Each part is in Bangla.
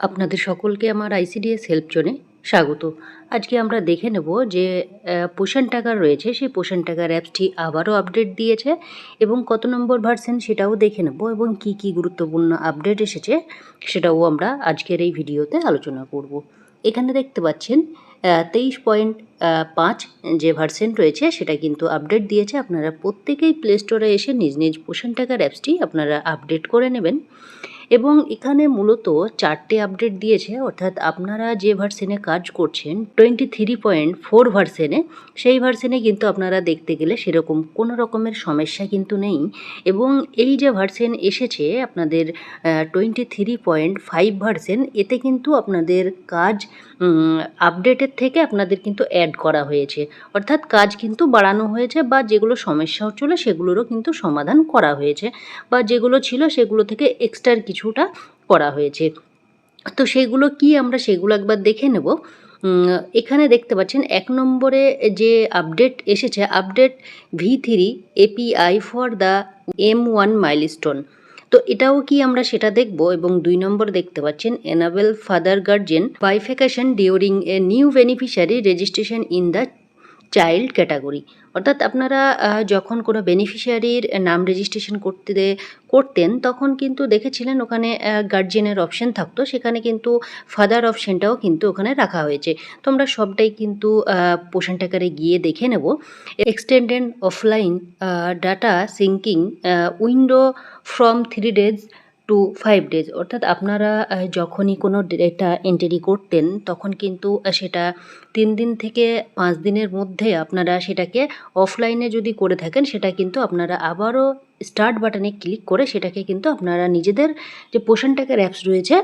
আপনাদের সকলকে আমার আইসিডিএস হেল্প জোনে স্বাগত। আজকে আমরা দেখে নেব যে পোষণ টাকার রয়েছে, সেই পোষণ টাকার অ্যাপসটি আবারও আপডেট দিয়েছে এবং কত নম্বর ভার্সেন সেটাও দেখে নেব এবং কি কি গুরুত্বপূর্ণ আপডেট এসেছে সেটাও আমরা আজকের এই ভিডিওতে আলোচনা করব। এখানে দেখতে পাচ্ছেন তেইশ পয়েন্ট পাঁচ যে ভার্সেন রয়েছে সেটা কিন্তু আপডেট দিয়েছে। আপনারা প্রত্যেকেই প্লে স্টোরে এসে নিজ নিজ পোষণ টাকার অ্যাপসটি আপনারা আপডেট করে নেবেন। এবং এখানে মূলত চারটে আপডেট দিয়েছে, অর্থাৎ আপনারা যে ভার্সেনে কাজ করছেন টোয়েন্টি থ্রি পয়েন্ট ফোর ভার্সেনে সেই ভার্সেনে কিন্তু আপনারা দেখতে গেলে সেরকম কোনো রকমের সমস্যা কিন্তু নেই। এবং এই যে ভার্সেন এসেছে, আপনাদের twenty three point five version এতে কিন্তু আপনাদের কাজ আপডেটের থেকে আপনাদের কিন্তু অ্যাড করা হয়েছে। অর্থাৎ কাজ কিন্তু বাড়ানো হয়েছে বা যেগুলো সমস্যা হচ্ছিল সেগুলোরও কিন্তু সমাধান করা হয়েছে বা যেগুলো ছিল সেগুলো থেকে এক্সট্রা কিছুটা করা হয়েছে। তো সেগুলো কি আমরা সেগুলো একবার দেখে নেব। এখানে দেখতে পাচ্ছেন এক নম্বরে যে আপডেট এসেছে, update V three API for the M one milestone. তো এটাও কি আমরা সেটা দেখব এবং দুই নম্বর দেখতে পাচ্ছেন, enable father guardian bifurcation during a new beneficiary registration in the child category অর্থাৎ আপনারা যখন কোনো বেনিফিশিয়ারির নাম রেজিস্ট্রেশন করতে করতেন, তখন কিন্তু দেখেছিলেন ওখানে গার্জিয়ানের অপশন থাকতো। সেখানে কিন্তু ফাদার অপশনটাও কিন্তু ওখানে রাখা হয়েছে। তো আমরা সবটাই কিন্তু পোষণ টাকারে গিয়ে দেখে নেব। Extended offline data syncing window from three days to five days অর্থাৎ আপনারা যখনই কোনো ডেটা এন্ট্রি করতেন, তখন কিন্তু সেটা তিন দিন থেকে পাঁচ দিনের মধ্যে আপনারা সেটাকে অফলাইনে যদি করে থাকেন, সেটা কিন্তু আপনারা আবারও স্টার্ট বাটনে ক্লিক করে সেটাকে কিন্তু আপনারা নিজেদের যে পোষণ টাকার অ্যাপস রয়েছে,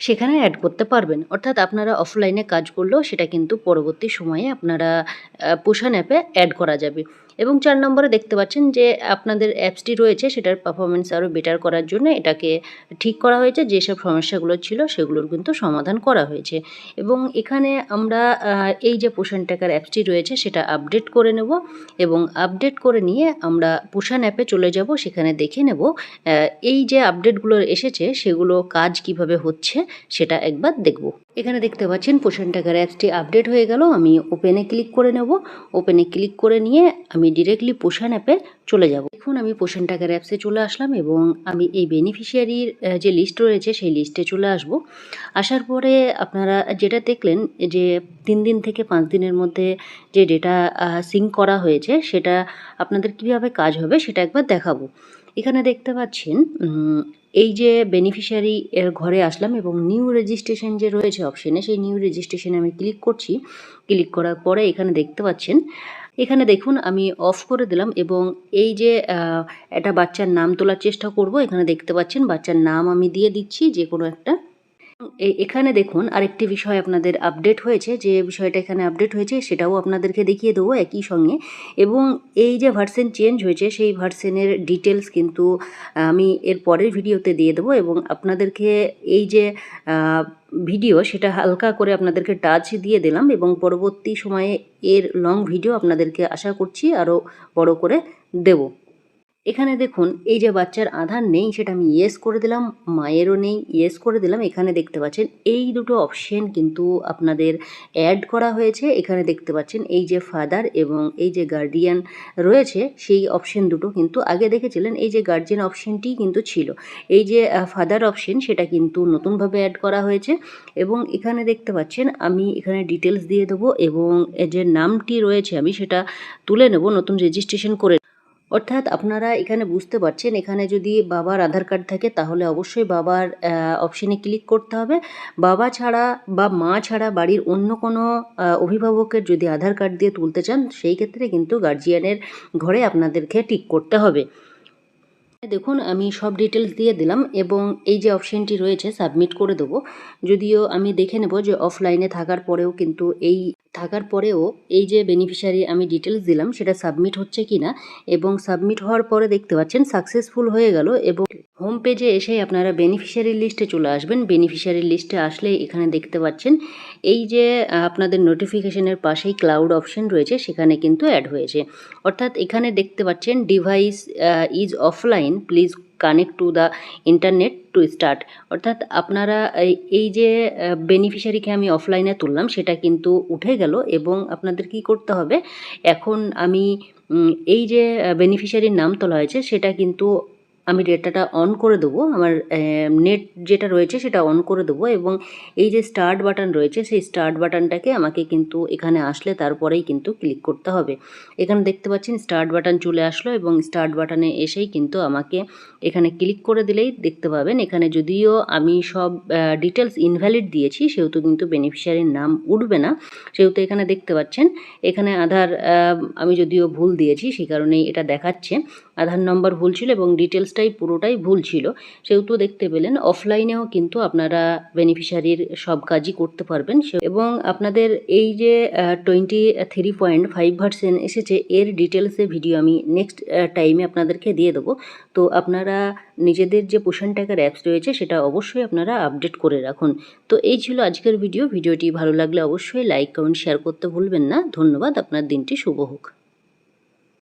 সেখানে অ্যাড করতে পারবেন। অর্থাৎ আপনারা অফলাইনে কাজ করলেও সেটা কিন্তু পরবর্তী সময়ে আপনারা পোষণ অ্যাপে অ্যাড করা যাবে। এবং চার নম্বরে দেখতে পাচ্ছেন যে আপনাদের অ্যাপসটি রয়েছে, সেটার পারফরমেন্স আরও বেটার করার জন্য এটাকে ঠিক করা হয়েছে। যেসব সমস্যাগুলো ছিল সেগুলোর কিন্তু সমাধান করা হয়েছে। এবং এখানে আমরা এই যে পোষণ টাকার অ্যাপসটি রয়েছে, সেটা আপডেট করে নেব এবং আপডেট করে নিয়ে আমরা পোষণ অ্যাপে চলে যাব। সেখানে দেখে নেব এই যে আপডেটগুলো এসেছে, সেগুলো কাজ কীভাবে হচ্ছে সেটা একবার দেখব। এখানে দেখতে পাচ্ছেন পোষণ টাকার অ্যাপসটি আপডেট হয়ে গেল। আমি ওপেনে ক্লিক করে নেব। ওপেনে ক্লিক করে নিয়ে আমি ডিরেক্টলি পোষণ অ্যাপে চলে যাব। দেখুন, আমি পোষণ টাকার অ্যাপসে চলে আসলাম এবং আমি এই বেনিফিশিয়ারির যে লিস্ট রয়েছে, সেই লিস্টে চলে আসব। আসার পরে আপনারা যেটা দেখলেন যে তিন দিন থেকে পাঁচ দিনের মধ্যে যে ডেটা সিঙ্ক করা হয়েছে, সেটা আপনাদের কীভাবে কাজ হবে সেটা একবার দেখাবো। এখানে দেখতে পাচ্ছেন এই যে বেনিফিশিয়ারি এর ঘরে আসলাম এবং নিউ রেজিস্ট্রেশন যে রয়েছে অপশনে সেই নিউ রেজিস্ট্রেশনে আমি ক্লিক করছি। ক্লিক করার পরে এখানে দেখতে পাচ্ছেন এখানে দেখুন, আমি অফ করে দিলাম এবং এই যে একটা বাচ্চার নাম তোলার চেষ্টা করব। এখানে দেখতে পাচ্ছেন, বাচ্চার নাম আমি দিয়ে দিচ্ছি যে কোনো একটা। এখানে দেখুন আরেকটি বিষয় আপনাদের আপডেট হয়েছে, যে বিষয়টা এখানে আপডেট হয়েছে, সেটাও আপনাদেরকে দেখিয়ে দেবো একই সঙ্গে। এবং এই যে ভার্সেন চেঞ্জ হয়েছে, সেই ভার্সেনের ডিটেলস কিন্তু আমি এর পরের ভিডিওতে দিয়ে দেবো। এবং আপনাদেরকে এই যে ভিডিও সেটা হালকা করে আপনাদেরকে টাচ দিয়ে দিলাম। এবং পরবর্তী সময়ে এর লং ভিডিও আপনাদেরকে আশা করছি আরও বড় করে দেবো। এখানে দেখুন, এই যে বাচ্চার আধার নেই, সেটা আমি ইয়েস করে দিলাম, মায়েরও নেই ইয়েস করে দিলাম, এখানে দেখতে পাচ্ছেন, এই দুটো অপশন কিন্তু আপনাদের অ্যাড করা হয়েছে, এখানে দেখতে পাচ্ছেন, এই যে ফাদার এবং এই যে গার্ডিয়ান রয়েছে, সেই অপশন দুটো কিন্তু আগে দেখেছিলেন, এই যে গার্জিয়ান অপশনটি কিন্তু ছিল। এই যে ফাদার অপশন সেটা কিন্তু নতুনভাবে অ্যাড করা হয়েছে এবং এখানে দেখতে পাচ্ছেন, আমি এখানে ডিটেলস দিয়ে দেবো এবং যে নামটি রয়েছে, আমি সেটা তুলে নেব, নতুন রেজিস্ট্রেশন করে অর্থাৎ আপনারা এখানে বুঝতে পারছেন, এখানে যদি বাবার আধার কার্ড থাকে তাহলে অবশ্যই বাবার অপশনে ক্লিক করতে হবে। বাবা ছাড়া বা মা ছাড়া বাড়ির অন্য কোনো অভিভাবকের যদি আধার কার্ড দিয়ে তুলতে চান, সেই ক্ষেত্রে কিন্তু গার্জিয়ানের ঘরে আপনাদেরকে টিক করতে হবে। দেখুন, আমি সব ডিটেলস দিয়ে দিলাম এবং এই যে অপশনটি রয়েছে সাবমিট করে দেবো। যদিও আমি দেখে নেব যে অফলাইনে থাকার পরেও কিন্তু এই, থাকার পরেও এই যে বেনিফিশিয়ারি আমি ডিটেলস দিলাম, সেটা সাবমিট হচ্ছে কি না এবং সাবমিট হওয়ার পরে দেখতে পাচ্ছেন সাকসেসফুল হয়ে গেল এবং হোম পেজে এসেই আপনারা বেনিফিশিয়ারি লিস্টে চলে আসবেন। বেনিফিশিয়ারি লিস্টে আসলে এখানে দেখতে পাচ্ছেন এই যে আপনাদের নোটিফিকেশনের পাশেই ক্লাউড অপশন রয়েছে, সেখানে কিন্তু অ্যাড হয়েছে। অর্থাৎ এখানে দেখতে পাচ্ছেন device is offline please connect to the internet to start অর্থাৎ আপনারা এই যে বেনিফিশিয়ারিকে আমি অফলাইনে তুললাম, সেটা কিন্তু উঠে গেল এবং আপনাদের কি করতে হবে? এখন আমি এই যে বেনিফিশিয়ারির নাম তোলা হয়েছে, সেটা কিন্তু আমি ডেটাটা অন করে দেবো, আমার নেট যেটা রয়েছে সেটা অন করে দেবো এবং এই যে স্টার্ট বাটন রয়েছে সেই স্টার্ট বাটনটাকে আমাকে কিন্তু এখানে আসলে তারপরেই কিন্তু ক্লিক করতে হবে। এখানে দেখতে পাচ্ছেন স্টার্ট বাটন চলে আসলো এবং স্টার্ট বাটনে এসেই কিন্তু আমাকে এখানে ক্লিক করে দিলেই দেখতে পাবেন। এখানে যদিও আমি সব ডিটেলস ইনভ্যালিড দিয়েছি, সেহেতু কিন্তু বেনিফিশিয়ারির নাম উঠবে না। সেহেতু এখানে দেখতে পাচ্ছেন, এখানে আধার আমি যদিও ভুল দিয়েছি, সেই কারণেই এটা দেখাচ্ছে। আধার নম্বর ভুল ছিল এবং ডিটেলসটাই পুরোটাই ভুল ছিল। সেহেতু দেখতে পেলেন অফলাইনেও কিন্তু আপনারা বেনিফিশিয়ারির সব কাজই করতে পারবেন। এবং আপনাদের এই যে twenty three point five percent এসেছে, এর ডিটেলসে ভিডিও আমি নেক্সট টাইমে আপনাদেরকে দিয়ে দেবো। তো আপনারা নিজেদের যে পোষণ টাকার অ্যাপস রয়েছে, সেটা অবশ্যই আপনারা আপডেট করে রাখুন। তো এই ছিল আজকের ভিডিও ভিডিওটি ভালো লাগলে অবশ্যই লাইক কমেন্ট শেয়ার করতে ভুলবেন না। ধন্যবাদ। আপনার দিনটি শুভ হোক।